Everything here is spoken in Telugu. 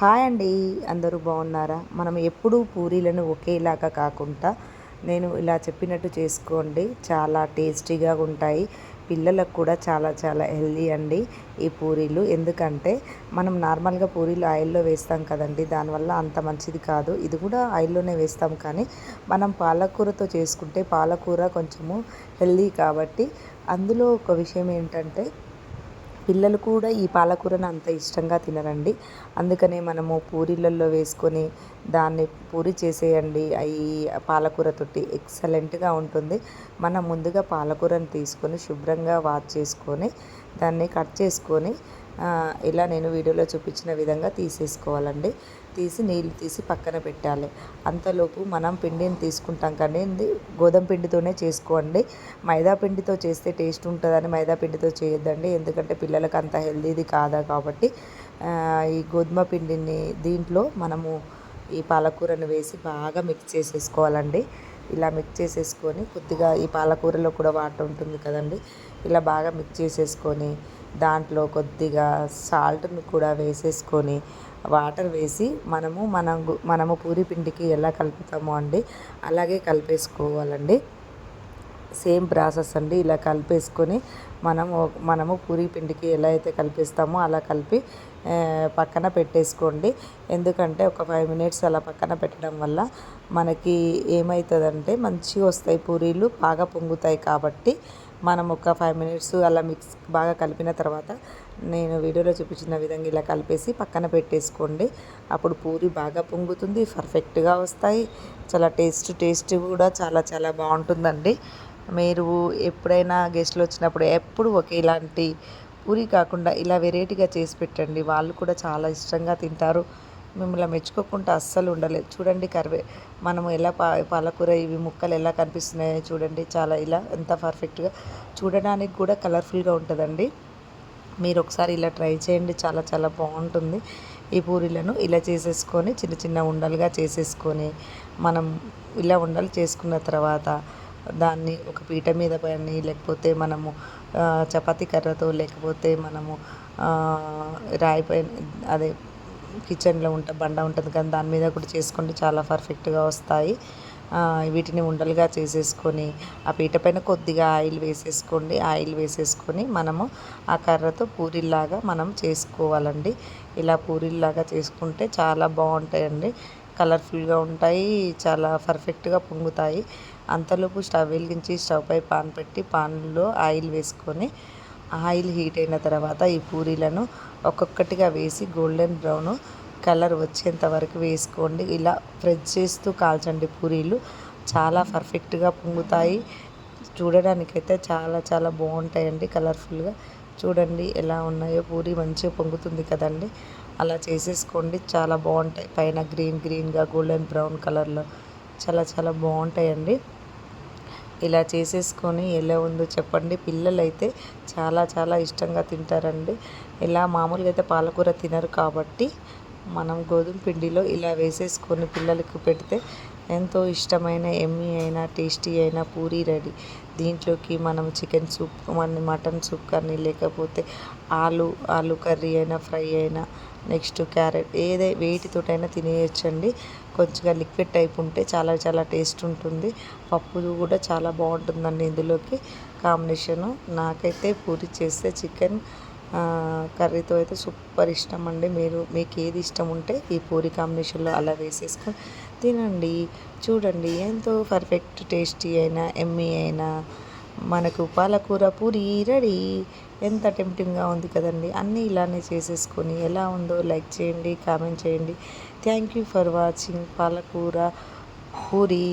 హాయ్ అండి అందరూ బాగున్నారా? మనం ఎప్పుడూ పూరీలను ఒకేలాగా కాకుండా నేను ఇలా చెప్పినట్టు చేసుకోండి. చాలా టేస్టీగా ఉంటాయి. పిల్లలకు కూడా చాలా చాలా హెల్దీ అండి ఈ పూరీలు. ఎందుకంటే మనం నార్మల్గా పూరీలు ఆయిల్లో వేస్తాం కదండి దానివల్ల అంత మంచిది కాదు. ఇది కూడా ఆయిల్లోనే వేస్తాం కానీ మనం పాలకూరతో చేసుకుంటే పాలకూర కొంచెము హెల్దీ కాబట్టి అందులో ఒక విషయం ఏంటంటే పిల్లలు కూడా ఈ పాలకూరను అంత ఇష్టంగా తినరండి. అందుకనే మనము పూరీలలో వేసుకొని దాన్ని పూరి చేసేయండి. ఈ పాలకూరతోటి ఎక్సలెంట్గా ఉంటుంది. మనం ముందుగా పాలకూరను తీసుకొని శుభ్రంగా వాష్ చేసుకొని దాన్ని కట్ చేసుకొని ఇలా నేను వీడియోలో చూపించిన విధంగా తీసేసుకోవాలండి. తీసి నీళ్ళు తీసి పక్కన పెట్టాలి. అంతలోపు మనం పిండిని తీసుకుంటాం కానీ గోధుమ పిండితోనే చేసుకోండి. మైదా పిండితో చేస్తే టేస్ట్ ఉంటుందని మైదా పిండితో చేయొద్దండి. ఎందుకంటే పిల్లలకు అంత హెల్దీది కాదా కాబట్టి ఈ గోధుమ పిండిని దీంట్లో మనము ఈ పాలకూరను వేసి బాగా మిక్స్ చేసేసుకోవాలండి. ఇలా మిక్స్ చేసేసుకొని కొద్దిగా ఈ పాలకూరలో కూడా వాటర్ ఉంటుంది కదండి ఇలా బాగా మిక్స్ చేసేసుకొని దాంట్లో కొద్దిగా సాల్ట్ను కూడా వేసేసుకొని వాటర్ వేసి మనము మనం మనము పూరి పిండికి ఎలా కలుపుతామో అండి అలాగే కలిపేసుకోవాలండి. సేమ్ ప్రాసెస్ అండి ఇలా కలిపేసుకొని మనము మనము పూరి పిండికి ఎలా అయితే కలిపిస్తామో అలా కలిపి పక్కన పెట్టేసుకోండి. ఎందుకంటే ఒక ఫైవ్ మినిట్స్ అలా పక్కన పెట్టడం వల్ల మనకి ఏమవుతుందంటే మంచిగా వస్తాయి పూరీలు బాగా పొంగుతాయి కాబట్టి మనం ఒక ఫైవ్ మినిట్స్ అలా మిక్స్ బాగా కలిపిన తర్వాత నేను వీడియోలో చూపించిన విధంగా ఇలా కలిపేసి పక్కన పెట్టేసుకోండి. అప్పుడు పూరి బాగా పొంగుతుంది పర్ఫెక్ట్గా వస్తాయి. చాలా టేస్ట్ టేస్ట్ కూడా చాలా చాలా బాగుంటుందండి. మీరు ఎప్పుడైనా గెస్ట్లు వచ్చినప్పుడు ఎప్పుడు ఒకేలాంటి పూరి కాకుండా ఇలా వెరైటీగా చేసి పెట్టండి. వాళ్ళు కూడా చాలా ఇష్టంగా తింటారు. మిమ్మల్ని మెచ్చుకోకుండా అస్సలు ఉండలేదు. చూడండి కరివే మనము ఎలా పా పాలకూర ఇవి ముక్కలు ఎలా కనిపిస్తున్నాయో చూడండి. చాలా ఇలా ఎంత పర్ఫెక్ట్గా చూడడానికి కూడా కలర్ఫుల్గా ఉంటుందండి. మీరు ఒకసారి ఇలా ట్రై చేయండి. చాలా చాలా బాగుంటుంది ఈ పూరీలను. ఇలా చేసేసుకొని చిన్న చిన్న ఉండలుగా చేసేసుకొని మనం ఇలా ఉండలు చేసుకున్న తర్వాత దాన్ని ఒక పీట మీద పని లేకపోతే మనము చపాతీ కర్రతో లేకపోతే మనము రాయి పైన అదే కిచెన్లో ఉంటే బండ ఉంటుంది కానీ దాని మీద కూడా చేసుకుంటే చాలా పర్ఫెక్ట్గా వస్తాయి. వీటిని ఉండలుగా చేసేసుకొని ఆ పీట పైన కొద్దిగా ఆయిల్ వేసేసుకోండి. ఆయిల్ వేసేసుకొని మనము ఆ కర్రతో పూరీలాగా మనం చేసుకోవాలండి. ఇలా పూరీలాగా చేసుకుంటే చాలా బాగుంటాయండి. కలర్ఫుల్గా ఉంటాయి చాలా పర్ఫెక్ట్గా పొంగుతాయి. అంతలోపు స్టవ్ వెలిగించి స్టవ్ పై పాన్ పెట్టి పాన్లో ఆయిల్ వేసుకొని ఆయిల్ హీట్ అయిన తర్వాత ఈ పూరీలను ఒక్కొక్కటిగా వేసి గోల్డెన్ బ్రౌన్ కలర్ వచ్చేంత వరకు వేసుకోండి. ఇలా ఫ్రెష్ చేస్తూ కాల్చండి పూరీలు. చాలా పర్ఫెక్ట్గా పొంగుతాయి. చూడడానికైతే చాలా చాలా బాగుంటాయండి కలర్ఫుల్గా. చూడండి ఎలా ఉన్నాయో. పూరి మంచిగా పొంగుతుంది కదండి. అలా చేసేసుకోండి. చాలా బాగుంటాయి. పైన గ్రీన్ గ్రీన్గా గోల్డెన్ బ్రౌన్ కలర్లో. చాలా చాలా బాగుంటాయండి. ఇలా చేసేసుకొని ఎలా ఉందో చెప్పండి. పిల్లలు అయితే చాలా చాలా ఇష్టంగా తింటారండి. ఇలా మామూలుగా అయితే పాలకూర తినరు కాబట్టి మనం గోధుమ పిండిలో ఇలా వేసేసుకొని పిల్లలకు పెడితే ఎంతో ఇష్టమైన ఎమ్మీ అయినా టేస్టీ అయినా పూరీ రెడీ. దీంట్లోకి మనం చికెన్ సూప్ కానీ మటన్ సూప్ కానీ లేకపోతే ఆలు ఆలు కర్రీ అయినా ఫ్రై అయినా నెక్స్ట్ క్యారెట్ ఏదే వేటితోటైనా తినేయచ్చండి. కొంచెంగా లిక్విడ్ టైప్ ఉంటే చాలా చాలా టేస్ట్ ఉంటుంది. పప్పు కూడా చాలా బాగుంటుందండి ఇందులోకి. కాంబినేషను నాకైతే పూరి చేస్తే చికెన్ కర్రీతో అయితే సూపర్ ఇష్టం అండి. మీరు మీకు ఏది ఇష్టం ఉంటే ఈ పూరి కాంబినేషన్లో అలా వేసేసుకొని తినండి. చూడండి ఎంతో పర్ఫెక్ట్ టేస్టీ అయినా ఎమ్మీ అయినా మనకు పాలకూర పూరి రెడీ. ఎంత టెంప్టింగ్గా ఉంది కదండి. అన్నీ ఇలానే చేసేసుకొని ఎలా ఉందో లైక్ చేయండి కామెంట్ చేయండి. థ్యాంక్ యూ ఫర్ వాచింగ్ పాలకూర పూరి.